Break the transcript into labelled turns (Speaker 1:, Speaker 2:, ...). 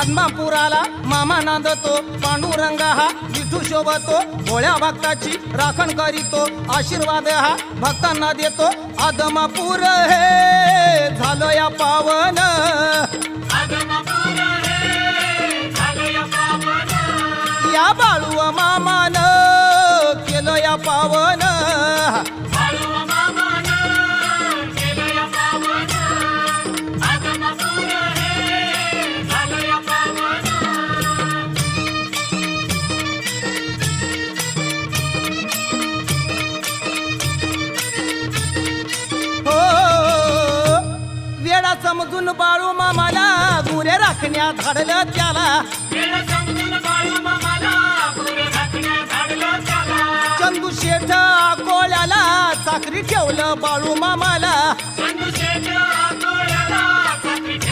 Speaker 1: आदमापुराला मामा नांदतो पांडुरंग हा विठू शोभतो भोळ्या भक्ताची राखण करीतो आशीर्वाद हा भक्तांना देतो. आदमापूर हे झालं या पावन. या बाळू मामान समजून बाळू मामाला गुरे राखण्यात धाडलं त्याला. चंदू शेठ कोळ्याला चाकरी ठेवलं बाळू मामाला.
Speaker 2: चंदू शेठ